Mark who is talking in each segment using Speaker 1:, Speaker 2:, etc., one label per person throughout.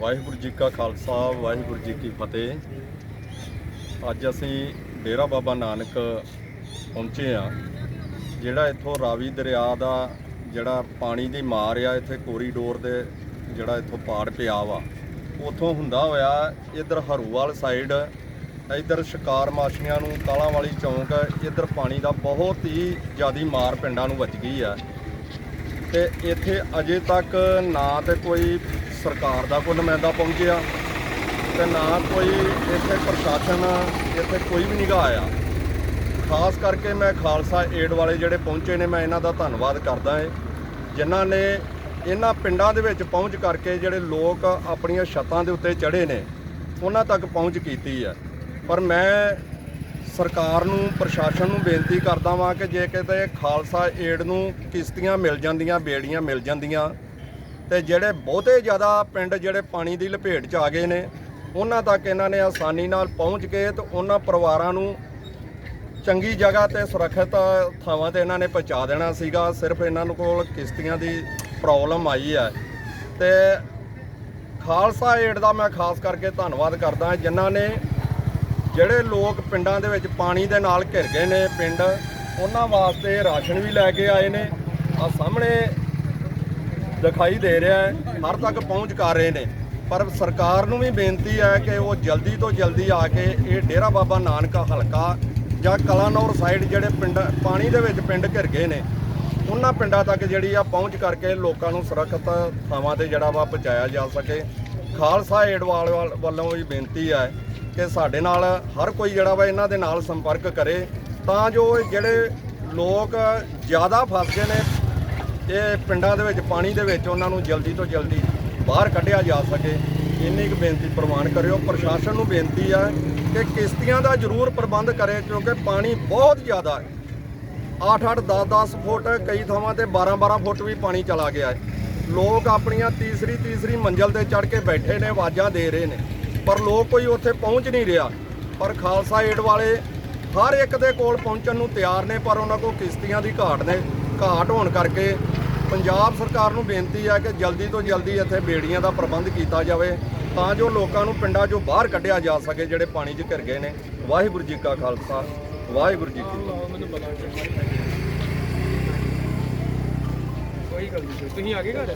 Speaker 1: ਵਾਹਿਗੁਰੂ ਜੀ ਕਾ ਖਾਲਸਾ, ਵਾਹਿਗੁਰੂ ਜੀ ਕੀ ਫਤਿਹ। ਅੱਜ ਅਸੀਂ ਡੇਰਾ ਬਾਬਾ ਨਾਨਕ ਪਹੁੰਚੇ ਆ ਜਿਹੜਾ ਇੱਥੋਂ ਰਾਵੀ ਦਰਿਆ ਦਾ ਜਿਹੜਾ ਪਾਣੀ ਦੀ ਮਾਰ ਆ, ਇੱਥੇ ਕੋਰੀਡੋਰ ਦੇ ਜਿਹੜਾ ਇੱਥੋਂ ਪਾੜ ਪਿਆ ਵਾ। ਉਥੋਂ ਹੁੰਦਾ ਹੋਇਆ ਇਧਰ ਹਰੂਵਾਲ ਸਾਈਡ, ਇਧਰ ਸ਼ਿਕਾਰ ਮਾਛੀਆਂ ਨੂੰ ਕਾਲਾਂ ਵਾਲੀ ਚੌਂਕ, ਇਧਰ ਪਾਣੀ ਦਾ ਬਹੁਤ ਹੀ ਜ਼ਿਆਦੀ ਮਾਰ ਪਿੰਡਾਂ ਨੂੰ ਵੱਜ ਗਈ ਆ। ਤੇ ਇੱਥੇ ਅਜੇ ਤੱਕ ਨਾ ਤੇ ਕੋਈ ਸਰਕਾਰ ਦਾ ਕੋਈ ਨੁਮਾਇੰਦਾ ਪਹੁੰਚਿਆ ਤੇ ਨਾ ਕੋਈ ਇੱਥੇ ਪ੍ਰਸ਼ਾਸਨ, ਇੱਥੇ ਕੋਈ ਵੀ ਨਿਗਾਹ ਆਇਆ। ਖਾਸ ਕਰਕੇ ਮੈਂ ਖਾਲਸਾ ਏਡ ਵਾਲੇ ਜਿਹੜੇ ਪਹੁੰਚੇ ਨੇ, ਮੈਂ ਇਹਨਾਂ ਦਾ ਧੰਨਵਾਦ ਕਰਦਾ ਏ ਜਿਨ੍ਹਾਂ ਨੇ ਇਹਨਾਂ ਪਿੰਡਾਂ ਦੇ ਵਿੱਚ ਪਹੁੰਚ ਕਰਕੇ ਜਿਹੜੇ ਲੋਕ ਆਪਣੀਆਂ ਛੱਤਾਂ ਦੇ ਉੱਤੇ ਚੜੇ ਨੇ, ਉਹਨਾਂ ਤੱਕ ਪਹੁੰਚ ਕੀਤੀ ਹੈ। ਪਰ ਮੈਂ ਸਰਕਾਰ ਨੂੰ, ਪ੍ਰਸ਼ਾਸਨ ਨੂੰ ਬੇਨਤੀ ਕਰਦਾ ਵਾਂ ਕਿ ਜੇ ਕਿਤੇ ਖਾਲਸਾ ਏਡ ਨੂੰ ਕਿਸ਼ਤੀਆਂ ਮਿਲ ਜਾਂਦੀਆਂ, ਬੇੜੀਆਂ ਮਿਲ ਜਾਂਦੀਆਂ, ਤੇ ਜਿਹੜੇ ਬਹੁਤੇ ਜ਼ਿਆਦਾ ਪਿੰਡ ਜਿਹੜੇ ਪਾਣੀ ਦੀ ਲਪੇਟ 'ਚ ਆ ਗਏ ਨੇ, ਉਹਨਾਂ ਤੱਕ ਇਹਨਾਂ ਨੇ ਆਸਾਨੀ ਨਾਲ ਪਹੁੰਚ ਕੇ ਤੇ ਉਹਨਾਂ ਪਰਿਵਾਰਾਂ ਨੂੰ ਚੰਗੀ ਜਗ੍ਹਾ ਤੇ ਸੁਰੱਖਿਅਤ ਥਾਵਾਂ ਤੇ ਇਹਨਾਂ ਨੇ ਪਹੁੰਚਾ ਦੇਣਾ ਸੀਗਾ। ਸਿਰਫ ਇਹਨਾਂ ਨੂੰ ਕੋਲ ਕਿਸ਼ਤੀਆਂ ਦੀ ਪ੍ਰੋਬਲਮ ਆਈ ਹੈ। ਤੇ ਖਾਲਸਾ ਏਡ ਦਾ ਮੈਂ ਖਾਸ ਕਰਕੇ ਧੰਨਵਾਦ ਕਰਦਾ, ਜਿਨ੍ਹਾਂ ਨੇ ਜਿਹੜੇ ਲੋਕ ਪਿੰਡਾਂ ਦੇ ਵਿੱਚ ਪਾਣੀ ਦੇ ਨਾਲ ਘਿਰ ਗਏ ਨੇ ਪਿੰਡ, ਉਹਨਾਂ ਵਾਸਤੇ ਰਾਸ਼ਨ ਵੀ ਲੈ ਕੇ ਆਏ ਨੇ। ਆ ਸਾਹਮਣੇ ਦਿਖਾਈ ਦੇ ਰਿਹਾ ਹੈ, ਹਰ ਤੱਕ ਪਹੁੰਚ ਕਰ ਰਹੇ ਨੇ। ਪਰ ਸਰਕਾਰ ਨੂੰ ਵੀ ਬੇਨਤੀ ਹੈ ਕਿ ਉਹ ਜਲਦੀ ਤੋਂ ਜਲਦੀ ਆ ਕੇ ਇਹ ਡੇਰਾ ਬਾਬਾ ਨਾਨਕ ਹਲਕਾ ਜਾਂ ਕਲਾਨੌਰ ਸਾਈਡ ਜਿਹੜੇ ਪਿੰਡ, ਪਾਣੀ ਦੇ ਵਿੱਚ ਪਿੰਡ ਘਿਰ ਗਏ ਨੇ, ਉਹਨਾਂ ਪਿੰਡਾਂ ਤੱਕ ਜਿਹੜੀ ਆ ਪਹੁੰਚ ਕਰਕੇ ਲੋਕਾਂ ਨੂੰ ਸੁਰੱਖਿਅਤ ਥਾਵਾਂ ਤੇ ਜਿਹੜਾ ਵਾ ਪਹੁੰਚਾਇਆ ਜਾ ਸਕੇ। ਖਾਲਸਾ ਏਡ ਵਾਲ- ਵੱਲੋਂ ਵੀ ਬੇਨਤੀ ਹੈ ਕਿ ਸਾਡੇ ਨਾਲ ਹਰ ਕੋਈ ਜਿਹੜਾ ਵਾ ਇਹਨਾਂ ਦੇ ਨਾਲ ਸੰਪਰਕ ਕਰੇ, ਤਾਂ ਜੋ ਜਿਹੜੇ ਲੋਕ ਜ਼ਿਆਦਾ ਫਸ ਗਏ ਨੇ, ਇਹ ਪਿੰਡਾਂ ਦੇ ਵਿੱਚ, ਪਾਣੀ ਦੇ ਵਿੱਚ ਉਹਨਾਂ ਨੂੰ ਜਲਦੀ ਤੋਂ ਜਲਦੀ ਬਾਹਰ ਕੱਢਿਆ ਜਾ ਸਕੇ। ਇੰਨੀ ਕੁ ਬੇਨਤੀ ਪ੍ਰਵਾਨ ਕਰਿਓ। ਪ੍ਰਸ਼ਾਸਨ ਨੂੰ ਬੇਨਤੀ ਆ ਕਿ ਕਿਸ਼ਤੀਆਂ ਦਾ ਜ਼ਰੂਰ ਪ੍ਰਬੰਧ ਕਰੇ, ਕਿਉਂਕਿ ਪਾਣੀ ਬਹੁਤ ਜ਼ਿਆਦਾ ਹੈ। 8-8 10-10 ਫੁੱਟ, ਕਈ ਥਾਵਾਂ ਤੇ 12-12 ਫੁੱਟ ਵੀ ਪਾਣੀ ਚਲਾ ਗਿਆ ਹੈ। ਲੋਕ ਆਪਣੀਆਂ ਤੀਸਰੀ ਤੀਸਰੀ ਮੰਜ਼ਲ ਤੇ ਚੜ ਕੇ ਬੈਠੇ ਨੇ, ਆਵਾਜ਼ਾਂ ਦੇ ਰਹੇ ਨੇ। ਪਰ ਲੋਕ ਕੋਈ ਉੱਥੇ ਪਹੁੰਚ ਨਹੀਂ ਰਿਹਾ। ਪਰ ਖਾਲਸਾ ਏਡ ਵਾਲੇ ਹਰ ਇੱਕ ਦੇ ਕੋਲ ਪਹੁੰਚਣ ਨੂੰ ਤਿਆਰ ਨੇ, ਪਰ ਉਹਨਾਂ ਕੋਲ ਕਿਸ਼ਤੀਆਂ ਦੀ ਘਾਟ ਨੇ। ਘਾਟ ਹੋਣ ਕਰਕੇ ਪੰਜਾਬ ਸਰਕਾਰ ਨੂੰ ਬੇਨਤੀ ਹੈ ਕਿ ਜਲਦੀ ਤੋਂ ਜਲਦੀ ਇੱਥੇ ਬੇੜੀਆਂ ਦਾ ਪ੍ਰਬੰਧ ਕੀਤਾ ਜਾਵੇ, ਤਾਂ ਜੋ ਲੋਕਾਂ ਨੂੰ ਪਿੰਡਾਂ 'ਚੋਂ ਬਾਹਰ ਕੱਢਿਆ ਜਾ ਸਕੇ, ਜਿਹੜੇ ਪਾਣੀ 'ਚ ਘਿਰ ਗਏ ਨੇ। ਵਾਹਿਗੁਰੂ ਜੀ ਕਾ ਖਾਲਸਾ, ਵਾਹਿਗੁਰੂ ਜੀ ਕੀ ਫਤਿਹ
Speaker 2: ਕੋਈ ਗੱਲ ਨਹੀਂ, ਤੁਸੀਂ ਆਗੇ ਘਰ?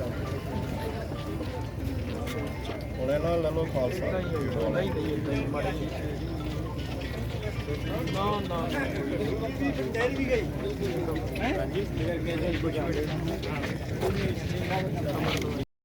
Speaker 1: ਹੁਣ ਇਹਨਾਂ ਲੈ ਲਓ ਖਾਲਸਾ।
Speaker 2: ਨਹੀਂ ਨਹੀਂ ਇਦਾਂ ਹੀ ਮਾੜੀ ਜਿਹੀ ਨਾ ਨਾ ਹਾਂਜੀ